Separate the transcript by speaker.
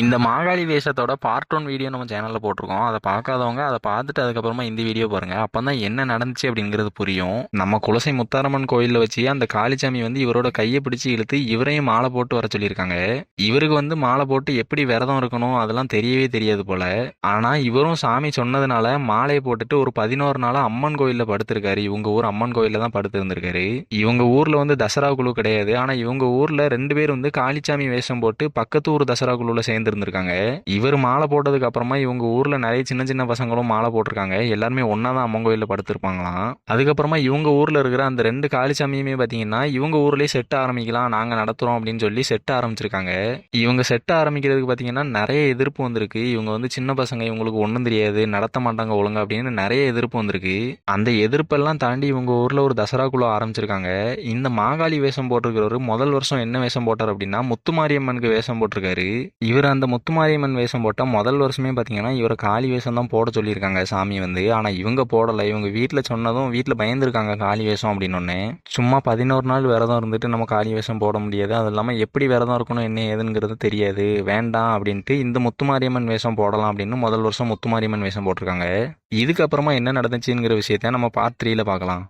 Speaker 1: இந்த மாகாளி வேஷத்தோட part one video நம்ம சேனலில் போட்டிருக்கோம். அதை பார்க்காதவங்க அதை பார்த்துட்டு அதுக்கப்புறமா இந்த வீடியோ பாருங்க. அப்போ தான் என்ன நடந்துச்சு அப்படிங்கிறது புரியும். நம்ம குலசை முத்தாரம்மன் கோயிலில் வச்சு அந்த காளிச்சாமி வந்து இவரோட கையை பிடிச்சி இழுத்து இவரையும் மாலை போட்டு வர சொல்லியிருக்காங்க. இவருக்கு வந்து மாலை போட்டு எப்படி விரதம் இருக்கணும் அதெல்லாம் தெரியவே தெரியாது போல. ஆனால் இவரும் சாமி சொன்னதுனால மாலையை போட்டுட்டு ஒரு பதினோரு நாளாக அம்மன் கோயிலில் படுத்திருக்காரு. இவங்க ஊர் அம்மன் கோயிலில் தான் படுத்து இருந்திருக்காரு இவங்க ஊரில் வந்து தசரா குழு கிடையாது. ஆனால் இவங்க ஊரில் ரெண்டு பேர் வந்து காளிச்சாமி வேஷம் போட்டு பக்கத்து ஊர் தசரா குழுவில் சேர்ந்துருந்துருக்காங்க. இவர் மாலை போட்டதுக்கு அப்புறமா இவங்க ஊர்ல நிறைய சின்ன சின்ன பசங்களும் மாலை போட்டிருக்காங்க. எல்லாருமே ஒன்னா தான் அம்மன் கோயிலில் படுத்திருப்பாங்களாம். அதுக்கப்புறமா இவங்க ஊர்ல இருக்கிற அந்த ரெண்டு காளிசாமியுமே பார்த்தீங்கன்னா இவங்க ஊர்லேயே செட் ஆரம்பிக்கலாம் நாங்கள் நடத்துகிறோம் அப்படின்னு சொல்லி செட் ஆரம்பிச்சிருக்காங்க. இவங்க செட் ஆரம்பிக்கிறதுக்கு பார்த்தீங்கன்னா நிறைய எதிர்ப்பு வந்திருக்கு. இவங்க வந்து சின்ன பசங்க இவங்களுக்கு ஒன்றும் தெரியாது நடத்த மாட்டாங்க ஒழுங்கா அப்படின்னு நிறைய எதிர்ப்பு வந்திருக்கு. அந்த எதிர்ப்பெல்லாம் தாண்டி இவங்க ஊரில் ஒரு தசரா குழு ஆரம்பிச்சிருக்காங்க. இந்த மாகாளி வேஷம் போட்டிருக்கிறவர் முதல் வருஷம் என்ன வேஷம் போட்டார் அப்படின்னா முத்துமாரியம்மனுக்கு வேஷம் போட்டிருக்காரு. இவர் அந்த முத்துமாரியம்மன் வேஷம் போட்டால் முதல் வருஷமே பார்த்தீங்கன்னா இவரை காளி வேஷம் தான் போட சொல்லியிருக்காங்க சாமி வந்து. ஆனால் இவங்க போடலை. இவங்க வீட்டில் சொன்னதும் வீட்டில் பயந்துருக்காங்க காளி வேஷம் அப்படின்னு சும்மா பதினோரு நாள் விரதம் இருந்துட்டு நம்ம காளி வேஷம் போட முடியாது. அது இல்லாமல் எப்படி விரதம் இருக்கணும் என்ன ஏதுங்கிறது தெரியாது. வேண்டாம் அப்படின்ட்டு இந்த முத்துமாரியம்மன் வேஷம் போடலாம் அப்படின்னு முதல் வருஷம் முத்துமாரியம்மன் வேஷம் போட்டிருக்காங்க. இதுக்கப்புறமா என்ன நடந்துச்சுங்கிற விஷயத்த நம்ம பார்ட் த்ரீல பார்க்கலாம்.